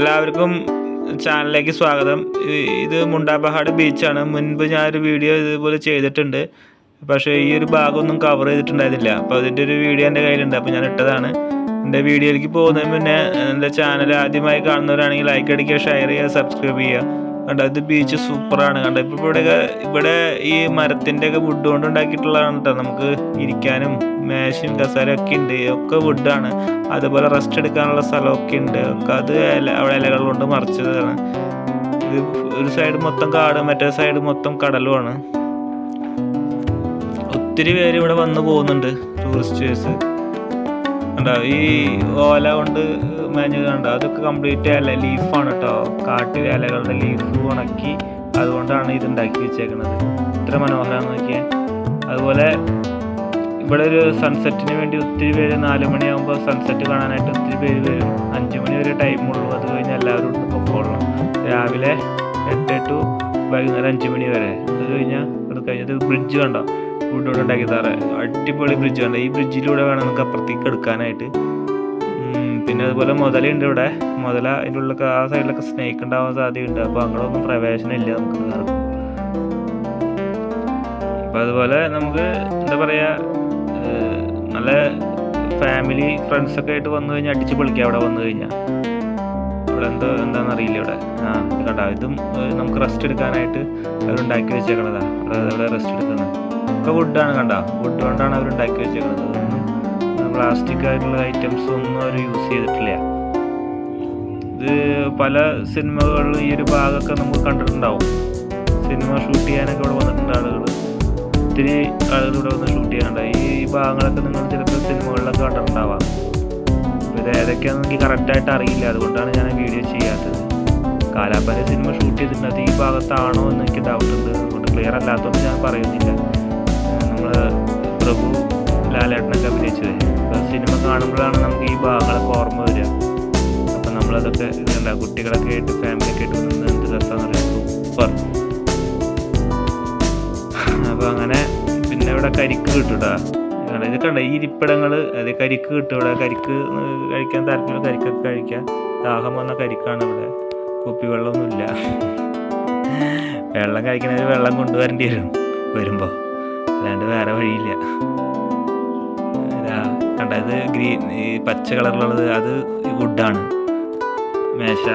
എല്ലാവർക്കും ചാനലിലേക്ക് സ്വാഗതം. ഇത് മുണ്ടാബഹാട് ബീച്ചാണ് മുൻപ് ഞാനൊരു വീഡിയോ ഇതുപോലെ ചെയ്തിട്ടുണ്ട്. പക്ഷേ ഈ ഒരു ഭാഗമൊന്നും കവർ ചെയ്തിട്ടുണ്ടായിരുന്നില്ല. അപ്പോൾ അതിന്റെ ഒരു വീഡിയോ എന്റെ കയ്യിലുണ്ട്. അപ്പോൾ ഞാൻ ഇട്ടതാണ്. എന്റെ വീഡിയോയിലേക്ക് പോകുന്നതിന് മുന്നേ എന്റെ ചാനൽ ആദ്യമായി കാണുന്നവരാണെങ്കിൽ ലൈക്ക് അടിക്കുക ഷെയർ ചെയ്യുക സബ്സ്ക്രൈബ് ചെയ്യുക. കണ്ടോ? ഇത് ബീച്ച് സൂപ്പറാണ് കണ്ടോ? ഇപ്പോൾ ഇവിടെ ഇവിടെ ഈ മരത്തിന്റെ ഒക്കെ വുഡ് കൊണ്ട് ഉണ്ടാക്കിയിട്ടുള്ളതാണ് കേട്ടോ നമുക്ക് ഇരിക്കാനും മേശയും കസാരയും ഒക്കെ ഉണ്ട്. ഒക്കെ വുഡാണ് അതുപോലെ റെസ്റ്റ് എടുക്കാനുള്ള സ്ഥലമൊക്കെ ഉണ്ട്. ഒക്കെ അത് അവിടെ ഇലകൾ കൊണ്ട് മറിച്ചതാണ്. ഇത് ഒരു സൈഡ് മൊത്തം കാട് മറ്റേ സൈഡ് മൊത്തം കടലുമാണ്. ഒത്തിരി പേര് ഇവിടെ വന്നു പോകുന്നുണ്ട് ടൂറിസ്റ്റേഴ്സ് കണ്ടോ? ഈ ഓല കൊണ്ട് മേഞ്ഞ് കണ്ടോ? അതൊക്കെ കംപ്ലീറ്റ് അല്ല ലീഫാണ് കേട്ടോ കാട്ടിലെ ഇലകളുടെ ലീഫ് ഉണക്കി അതുകൊണ്ടാണ് ഇത് ഉണ്ടാക്കി വെച്ചേക്കുന്നത് ഇത്ര മനോഹരമാണെന്ന് നോക്കിയാൽ അതുപോലെ ഇവിടെ ഒരു സൺസെറ്റിന് വേണ്ടി ഒത്തിരി പേര് നാല് മണിയാകുമ്പോൾ സൺസെറ്റ് കാണാനായിട്ട് ഒത്തിരി പേര് വരും. അഞ്ച് മണി വരെ ടൈമുള്ളൂ അത് കഴിഞ്ഞ് എല്ലാവരും പൊക്കോളണം രാവിലെ എട്ട് ടു വൈകുന്നേരം അഞ്ച് മണി വരെ. അത് കഴിഞ്ഞാൽ അത് കഴിഞ്ഞത് ബ്രിഡ്ജ് കണ്ടോ? വുഡോട് ഉണ്ടാക്കി തറ അടിപൊളി ബ്രിഡ്ജ് കണ്ടോ ഈ ബ്രിഡ്ജിലൂടെ വേണം നമുക്ക് അപ്പുറത്തേക്ക് എടുക്കാനായിട്ട്. പിന്നെ അതുപോലെ മുതലുണ്ട് ഇവിടെ. മുതല അതിന്റെ ഉള്ളിലൊക്കെ ആ സൈഡിലൊക്കെ സ്നേക്ക് ഉണ്ടാവാൻ സാധ്യതയുണ്ട്. അപ്പോൾ അങ്ങോട്ടൊന്നും പ്രവേശനം ഇല്ല നമുക്ക് ആർക്കും അപ്പോൾ അതുപോലെ നമുക്ക് എന്താ പറയുക നല്ല ഫാമിലി ഫ്രണ്ട്സൊക്കെ ആയിട്ട് വന്നു കഴിഞ്ഞാൽ അടിച്ച് പൊളിക്കാം അവിടെ വന്നു കഴിഞ്ഞാൽ ഇവിടെ എന്തോ എന്താണെന്ന് അറിയില്ല ഇവിടെ. ആ ഇത് ഇതും നമുക്ക് റെസ്റ്റ് എടുക്കാനായിട്ട് അവരുണ്ടാക്കി വെച്ചേക്കണതാ. ഇവിടെ ഇവിടെ റെസ്റ്റ് എടുക്കുന്നത് ഒക്കെ വുഡാണ് കണ്ടോ? വുഡ് കൊണ്ടാണ് അവർ ഉണ്ടാക്കി വെച്ചേക്കുന്നത് ഒന്നും പ്ലാസ്റ്റിക് ആയിട്ടുള്ള ഐറ്റംസ് ഒന്നും അവർ യൂസ് ചെയ്തിട്ടില്ല. ഇത് പല സിനിമകളിലും ഈ ഒരു ഭാഗമൊക്കെ നമുക്ക് കണ്ടിട്ടുണ്ടാവും. സിനിമ ഷൂട്ട് ചെയ്യാനൊക്കെ ഇവിടെ വന്നിട്ടുണ്ട് ആളുകൾ ഒത്തിരി ആളുകൾ ഇവിടെ വന്ന് ഷൂട്ട് ചെയ്യാനുണ്ടാവും ഈ ഭാഗങ്ങളൊക്കെ നിങ്ങൾ ചിലപ്പോൾ സിനിമകളിലൊക്കെ കണ്ടിട്ടുണ്ടാവാം. ഇത് ഏതൊക്കെയാണെന്ന് എനിക്ക് കറക്റ്റായിട്ട് അറിയില്ല. അതുകൊണ്ടാണ് ഞാൻ വീഡിയോ ചെയ്യാത്തത്. കാലാപ്പാല സിനിമ ഷൂട്ട് ചെയ്തിട്ടുണ്ട് ഈ ഭാഗത്താണോ എന്ന് എനിക്ക് ഡൗട്ട് ഉണ്ട്. അതുകൊണ്ട് ക്ലിയർ അല്ലാത്തതുകൊണ്ട് ഞാൻ പറയുന്നില്ല. നമ്മൾ പ്രഭു ലാലേട്ടനൊക്കെ അഭിനയിച്ചത്. സിനിമ കാണുമ്പോഴാണ് നമുക്ക് ഈ ഭാഗങ്ങളൊക്കെ ഓർമ്മ വരിക. അപ്പം നമ്മളതൊക്കെ ഇതുണ്ട? കുട്ടികളൊക്കെ ആയിട്ട് ഫാമിലിയൊക്കെ ആയിട്ട് നിന്ന് എന്ത് രസമാണെന്ന് പറയാം സൂപ്പർ അപ്പോൾ അങ്ങനെ പിന്നെ ഇവിടെ കരിക്ക് കിട്ടൂടാ കണ്ടോ ഇത് കണ്ട ഈ ഇരിപ്പിടങ്ങൾ അത് കരിക്ക് കിട്ടും ഇവിടെ. കരിക്ക് കഴിക്കാൻ താല്പര്യം കരിക്കൊക്കെ കഴിക്കാം. ദാഹം വന്ന കരിക്കാണ് ഇവിടെ. കുപ്പി വെള്ളമൊന്നുമില്ല. വെള്ളം കഴിക്കണമെങ്കിൽ വെള്ളം കൊണ്ടുവരേണ്ടി വരും വരുമ്പോൾ അല്ലാണ്ട് വേറെ വഴിയില്ല. കണ്ടത് ഗ്രീൻ ഈ പച്ച കളറിലുള്ളത് അത് വുഡാണ് മേശ.